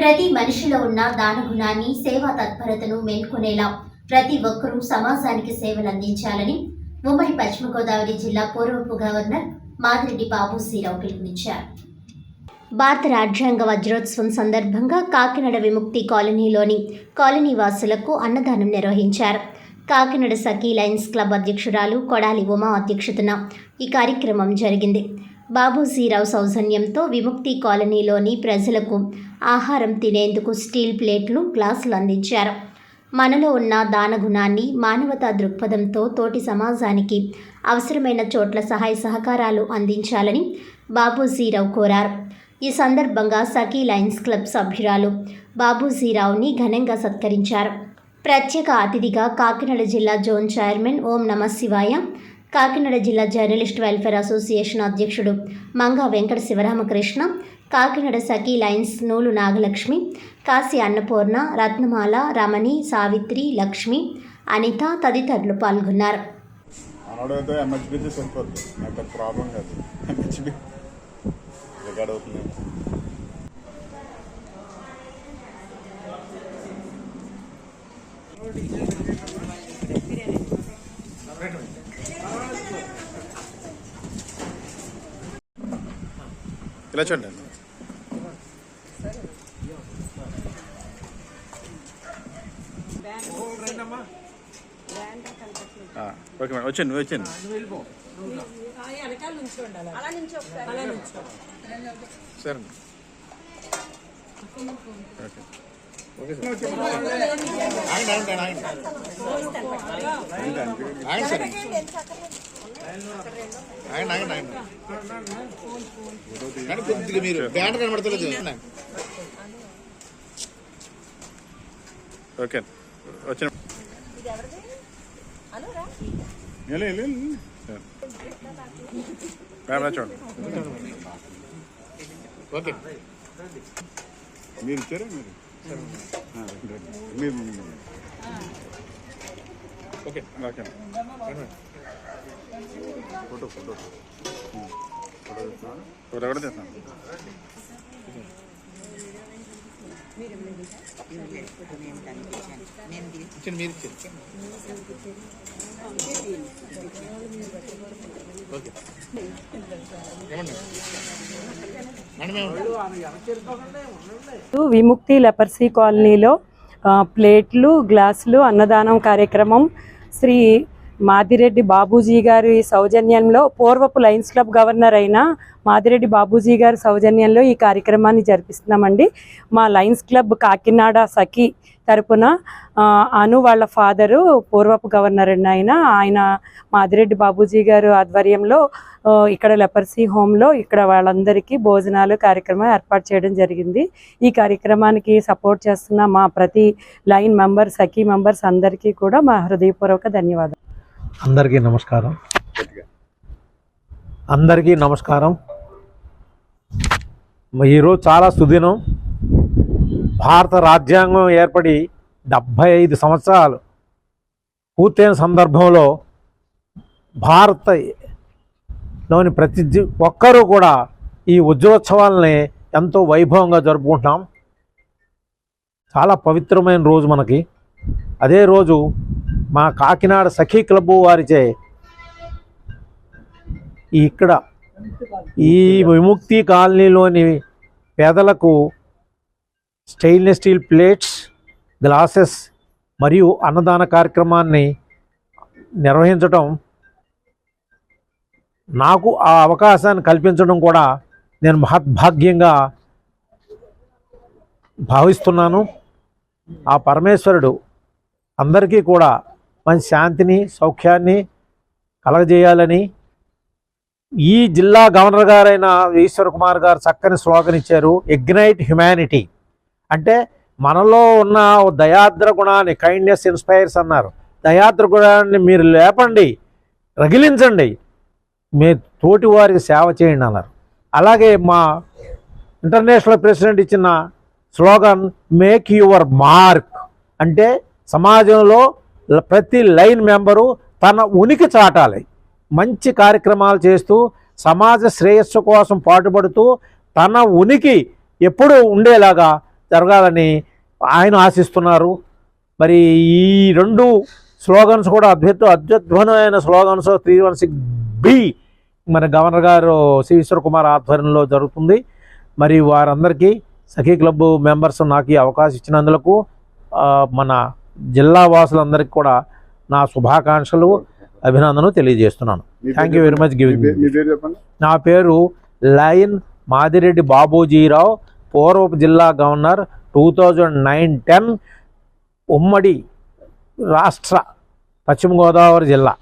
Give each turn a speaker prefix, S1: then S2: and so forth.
S1: ప్రతి మనిషిలో ఉన్న దానగుణాన్ని సేవా తత్పరతను మేల్కొనేలా ప్రతి ఒక్కరూ సమాజానికి సేవలు అందించాలని ఉమ్మడి పశ్చిమ గోదావరి జిల్లా పూర్వపు గవర్నర్ మాదిరెడ్డి బాబు శ్రీరావు పిలుపునిచ్చారు. భారత రాజ్యాంగ వజ్రోత్సవం సందర్భంగా కాకినాడ విముక్తి కాలనీలోని కాలనీ వాసులకు అన్నదానం నిర్వహించారు. కాకినాడ సఖీ లయన్స్ క్లబ్ అధ్యక్షురాలు కొడాలి ఉమా అధ్యక్షతన ఈ కార్యక్రమం జరిగింది. బాబూజీరావు సౌజన్యంతో విముక్తి కాలనీలోని ప్రజలకు ఆహారం తినేందుకు స్టీల్ ప్లేట్లు గ్లాసులు అందించారు. మనలో ఉన్న దానగుణాన్ని మానవతా దృక్పథంతో తోటి సమాజానికి అవసరమైన చోట్ల సహాయ సహకారాలు అందించాలని బాబూజీరావు కోరారు. ఈ సందర్భంగా సఖీ లయన్స్ క్లబ్ సభ్యురాలు బాబూజీరావుని ఘనంగా సత్కరించారు. ప్రత్యేక అతిథిగా కాకినాడ జిల్లా జోన్ చైర్మన్ ఓం నమ శివాయ కాకినాడ జిల్లా జర్నలిస్ట్ వెల్ఫేర్ అసోసియేషన్ అధ్యక్షుడు మంగా వెంకట శివరామకృష్ణ కాకినాడ సఖీ లయన్స్ నూలు నాగలక్ష్మి కాశీ అన్నపూర్ణ రత్నమాల రమణి సావిత్రి లక్ష్మి అనిత తదితరులు పాల్గొన్నారు.
S2: ప్రాబ్లం ఇలా చూడండి. ఓకే మేడం వచ్చాను వచ్చాను సరే ఓకే. ఆగండి, ఆగండి, ఆగండి. ఆగండి సార్ కానీ కొద్దిగా మీరు. బ్యానర్ కనబడతలేదు. ఓకే. వచ్చిన చూడండి. ఓకే. మీరు ఇచ్చారా. మీరు? మీరు. Okay okay. Photo photo. Photo కూడా తీస్తాను. ఇచ్చింది మీరు ఇచ్చింది ఓకే. ఏమండి? మేడం ఏమండి?
S3: విముక్తి లెపర్సీ కాలనీలో ప్లేట్లు గ్లాసులు అన్నదానం కార్యక్రమం శ్రీ మాదిరెడ్డి బాబూజీ గారి సౌజన్యంలో పూర్వపు లయన్స్ క్లబ్ గవర్నర్ అయిన మాదిరెడ్డి బాబూజీ గారి సౌజన్యంలో ఈ కార్యక్రమాన్ని జరిపిస్తున్నామండి. మా లయన్స్ క్లబ్ కాకినాడ సఖి తరపున అను వాళ్ళ ఫాదరు పూర్వపు గవర్నర్ అండి ఆయన ఆయన మాదిరెడ్డి బాబూజీ గారు ఆధ్వర్యంలో ఇక్కడ లెపర్సీ హోమ్లో ఇక్కడ వాళ్ళందరికీ భోజనాలు కార్యక్రమం ఏర్పాటు చేయడం జరిగింది. ఈ కార్యక్రమానికి సపోర్ట్ చేస్తున్న మా ప్రతి లైన్ మెంబర్ సఖీ మెంబర్స్ అందరికీ కూడా మా హృదయపూర్వక ధన్యవాదాలు.
S4: అందరికీ నమస్కారం. అందరికీ నమస్కారం. ఈరోజు చాలా సుదినం. భారత రాజ్యాంగం ఏర్పడి డెబ్భై ఐదు సంవత్సరాలు పూర్తయిన సందర్భంలో భారతలోని ప్రతి ఒక్కరూ కూడా ఈ ఉద్యోత్సవాలని ఎంతో వైభవంగా జరుపుకుంటున్నాం. చాలా పవిత్రమైన రోజు మనకి. అదే రోజు మా కాకినాడ సఖీ క్లబ్ వారిచే ఇక్కడ ఈ విముక్తి కాలనీలోని పేదలకు స్టెయిన్లెస్ స్టీల్ ప్లేట్స్ గ్లాసెస్ మరియు అన్నదాన కార్యక్రమాన్ని నిర్వహించడం నాకు ఆ అవకాశాన్ని కల్పించడం కూడా నేను మహద్భాగ్యంగా భావిస్తున్నాను. ఆ పరమేశ్వరుడు అందరికీ కూడా మంచి శాంతిని సౌఖ్యాన్ని కలగజేయాలని ఈ జిల్లా గవర్నర్ గారైన ఈశ్వర్ కుమార్ గారు చక్కని స్లోగన్ ఇచ్చారు. ఇగ్నైట్ హ్యుమానిటీ అంటే మనలో ఉన్న దయాద్ర గుణాన్ని కైండ్నెస్ ఇన్స్పైర్స్ అన్నారు. దయాద్ర గుణాన్ని మీరు లేపండి రగిలించండి మీ తోటి వారికి సేవ చేయండి అన్నారు. అలాగే మా ఇంటర్నేషనల్ ప్రెసిడెంట్ ఇచ్చిన స్లోగన్ మేక్ యువర్ మార్క్ అంటే సమాజంలో ప్రతి లైన్ మెంబరు తన ఉనికి చాటాలి. మంచి కార్యక్రమాలు చేస్తూ సమాజ శ్రేయస్సు కోసం పాటుపడుతూ తన ఉనికి ఎప్పుడూ ఉండేలాగా జరగాలని ఆయన ఆశిస్తున్నారు. మరి ఈ రెండు స్లోగన్స్ కూడా అద్భుత అత్యద్భుతమైన slogans three one six B. మన గవర్నర్ గారు శ్రీ కుమార్ ఆధ్వర్యంలో జరుగుతుంది. మరి వారందరికీ సఖీ క్లబ్ మెంబర్స్ నాకు ఈ అవకాశం ఇచ్చినందుకు మన జిల్లా వాసులందరికీ కూడా నా శుభాకాంక్షలు అభినందనలు తెలియజేస్తున్నాను. Thank you very much giving నా పేరు లయన్ మాదిరెడ్డి బాబూజీరావు పూర్వపు జిల్లా governor two thousand nine ten ఉమ్మడి రాష్ట్ర పశ్చిమ గోదావరి జిల్లా.